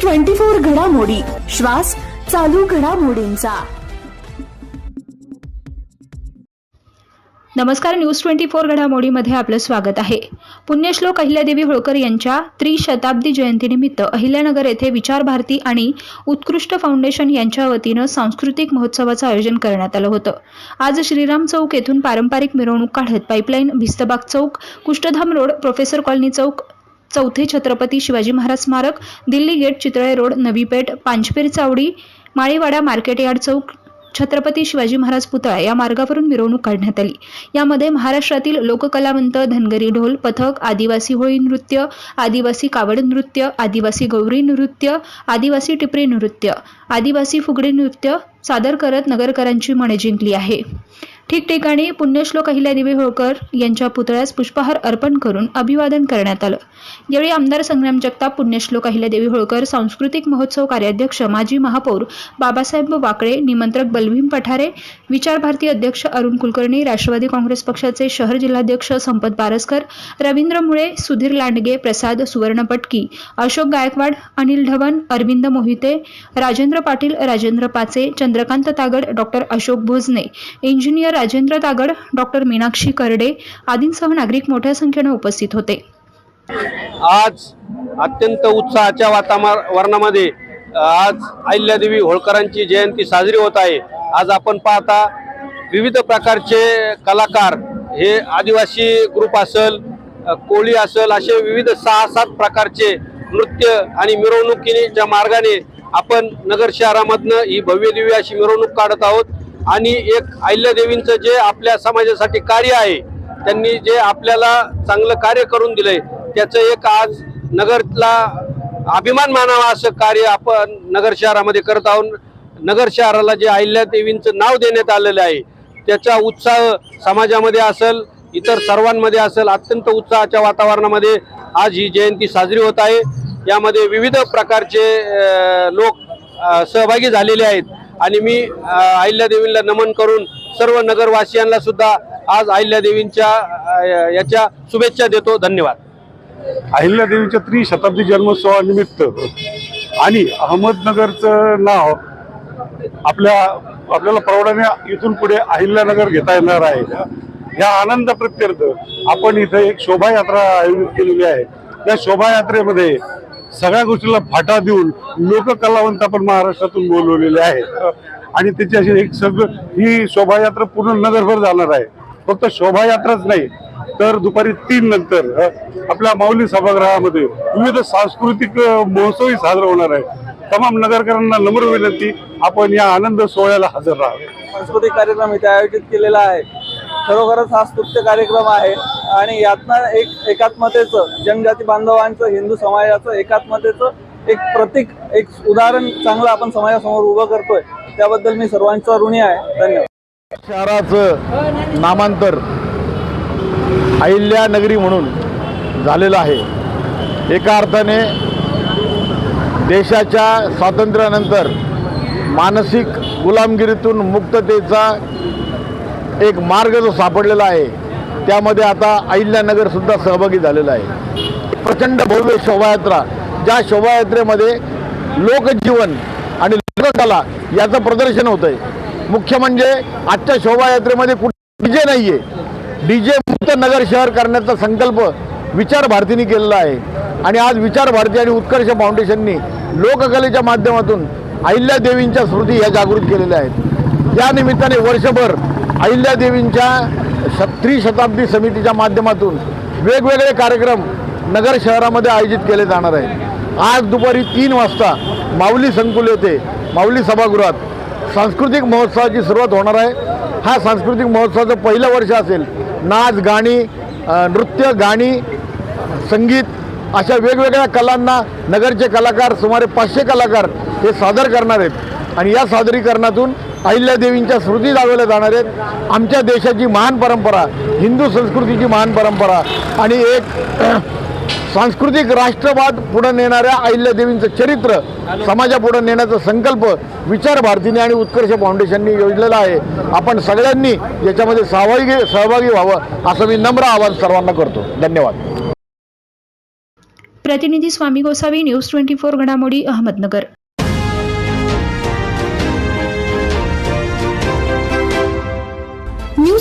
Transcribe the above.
Twenty four घडामोडी. श्वास चालू घडामोडींचा. नमस्कार न्यूज ट्वेंटी फोर घडामोडीमध्ये आपलं स्वागत आहे. पुण्यश्लोक अहिल्यादेवी होळकर यांच्या त्रिशताब्दी जयंतीनिमित्त अहिल्यानगर येथे विचार भारती आणि उत्कृष्ट फाउंडेशन यांच्या वतीनं सांस्कृतिक महोत्सवाचं आयोजन करण्यात आलं होतं. आज श्रीराम चौक येथून पारंपरिक मिरवणूक काढत पाईपलाईन भिस्तबाग चौक कुष्ठधाम रोड प्रोफेसर कॉलनी चौक चौथे छत्रपती शिवाजी महाराज स्मारक Delhi gate Chitale road Navi Peth Panchpir Chavadi Maliwada market yard चौक छत्रपती शिवाजी महाराज पुतळा या मार्गावरून मिरवणूक काढण्यात आली. यामध्ये महाराष्ट्रातील लोककलावंत धनगरी ढोल पथक आदिवासी होळी नृत्य आदिवासी कावड नृत्य आदिवासी गौरी नृत्य आदिवासी टिपरी नृत्य आदिवासी फुगडी नृत्य सादर करत नगरकरांची मने जिंकली आहे. ठिकठिकाणी पुण्यश्लोक अहिल्यादेवी होळकर यांच्या पुतळ्यास पुष्पहार अर्पण करून अभिवादन करण्यात आलं. यावेळी आमदार संग्राम जगताप पुण्यश्लोक अहिल्यादेवी होळकर सांस्कृतिक महोत्सव कार्याध्यक्ष माजी महापौर बाबासाहेब वाकळे निमंत्रक बलभीम पठारे विचार भारती अध्यक्ष अरुण कुलकर्णी राष्ट्रवादी काँग्रेस पक्षाचे शहर जिल्हाध्यक्ष संपत बारसकर रवींद्र मुळे सुधीर लांडगे प्रसाद सुवर्ण पटकी Ashok Gaikwad Anil Dhawan Arvind Mohite Rajendra Patil Rajendra Pache Chandrakant Tagad doctor Ashok Bhojane engineer Rajendra Dagad doctor Meenakshi Karde आदींसह नागरिक मोठ्या संख्येने उपस्थित होते. आज अत्यंत उत्साहाच्या वातावरणामध्ये आज अहिल्यादेवी होळकरांची जयंती साजरी होत आहे. आज आपण पाहता विविध प्रकारचे कलाकार हे आदिवासी ग्रुप असल कोळी असल असे विविध सहा सात प्रकारचे नृत्य आणि मिरवणुकीच्या मार्गाने आपण नगर शहरामधनं ही भव्यदिव्य अशी मिरवणूक काढत आहोत. आणि एक अहिल्यादेवींचं जे आपल्या समाजासाठी कार्य आहे त्यांनी जे आपल्याला चांगलं कार्य करून दिलंय त्याचं एक आज नगरला अभिमान मानावा असं कार्य आपण नगर शहरामध्ये करत आहोत. नगर शहराला जे अहिल्यादेवींचं नाव देण्यात आलेलं आहे त्याचा उत्साह समाजामध्ये असेल इतर सर्वांमध्ये असेल अत्यंत उत्साहाच्या वातावरणामध्ये आज ही जयंती साजरी होत आहे. यामध्ये विविध प्रकारचे लोक सहभागी झालेले आहेत. आणि मी अहिल्यादेवींना नमन करून सर्व नगरवासियांना सुद्धा आज अहिल्यादेवींच्या याच्या शुभेच्छा देतो. धन्यवाद. अहिल्यादेवीच्या त्रिशताब्दी जन्मोत्सवानिमित्त आणि अहमदनगरचं नाव आपल्या आपल्याला प्रौढाने इथून पुढे अहिल्यानगर घेता येणार आहे. या आनंद प्रत्यर्थ आपण इथे एक शोभायात्रा आयोजित केलेली आहे. त्या शोभायात्रेमध्ये सगळ्या गोष्टीला फाटा देऊन लोककलावंत आपण महाराष्ट्रातून बोलवलेले आहेत. आणि त्याची अशी एक सगळं ही शोभायात्रा पूर्ण नगरभर जाणार आहे. फक्त शोभायात्राच नाही तर दुपारी तीन नंतर आपल्या माऊली सभागृहामध्ये विविध सांस्कृतिक महोत्सवही साजरा होणार आहे तमाम नगरकरांना नम्र विनंती आपण या आनंद सोहळ्याला हजर राहावे. सांस्कृतिक कार्यक्रम इथे आयोजित केलेला आहे. खरोखरच हा स्तुत्य कार्यक्रम आहे. आणि यातनं एक एकात्मतेचं जनजाती बांधवांचं हिंदू समाजाचं एकात्मतेचं एक प्रतीक एक उदाहरण चांगलं आपण समाजासमोर उभं करतोय. त्याबद्दल मी सर्वांचा ऋणी आहे. धन्यवाद. शहराचं नामांतर अहिल्या नगरी म्हणून झालेलं आहे. एका अर्थाने देशाच्या स्वातंत्र्यानंतर मानसिक गुलामगिरीतून मुक्ततेचा एक मार्ग जो सापडलेला आहे त्यामध्ये आता अहिल्यानगरसुद्धा सहभागी झालेला आहे. प्रचंड भव्य शोभायात्रा ज्या शोभायात्रेमध्ये लोकजीवन आणि लोककला याचं प्रदर्शन होतं आहे मुख्य म्हणजे आजच्या शोभायात्रेमध्ये कुठे डी जे नाही आहे डी जे मुक्त नगर शहर करण्याचा संकल्प विचार भारतीने केलेला आहे. आणि आज विचार भारती आणि उत्कर्ष फाउंडेशननी लोककलेच्या माध्यमातून अहिल्यादेवींच्या स्मृती ह्या जागृत केलेल्या आहेत. या निमित्ताने वर्षभर अहिल्यादेवींच्या त्रिशताब्दी समितीच्या माध्यमातून वेगवेगळे कार्यक्रम नगर शहरामध्ये आयोजित केले जाणार आहेत. आज दुपारी तीन वाजता माऊली संकुल येथे माऊली सभागृहात सांस्कृतिक महोत्सवाची सुरुवात होणार आहे. हा सांस्कृतिक महोत्सवाचं पहिलं वर्ष असेल. नाच गाणी नृत्य गाणी संगीत अशा वेगवेगळ्या कलांना नगरचे कलाकार सुमारे पाचशे कलाकार हे सादर करणार आहेत. आणि या सादरीकरणातून अहिल्यादेवींच्या स्मृती जागवल्या जाणार आहेत. आमच्या देशाची महान परंपरा हिंदू संस्कृतीची महान परंपरा आणि एक सांस्कृतिक राष्ट्रवाद पुढे नेणाऱ्या अहिल्यादेवींचं चरित्र समाजापुढे नेण्याचा संकल्प विचार भारतीने आणि उत्कर्ष फाउंडेशननी योजलेला आहे. आपण सगळ्यांनी याच्यामध्ये सहभागी सहभागी व्हावं असं मी नम्र आवाहन सर्वांना करतो. धन्यवाद. प्रतिनिधी Swami Gosavi news twenty four घडामोडी अहमदनगर.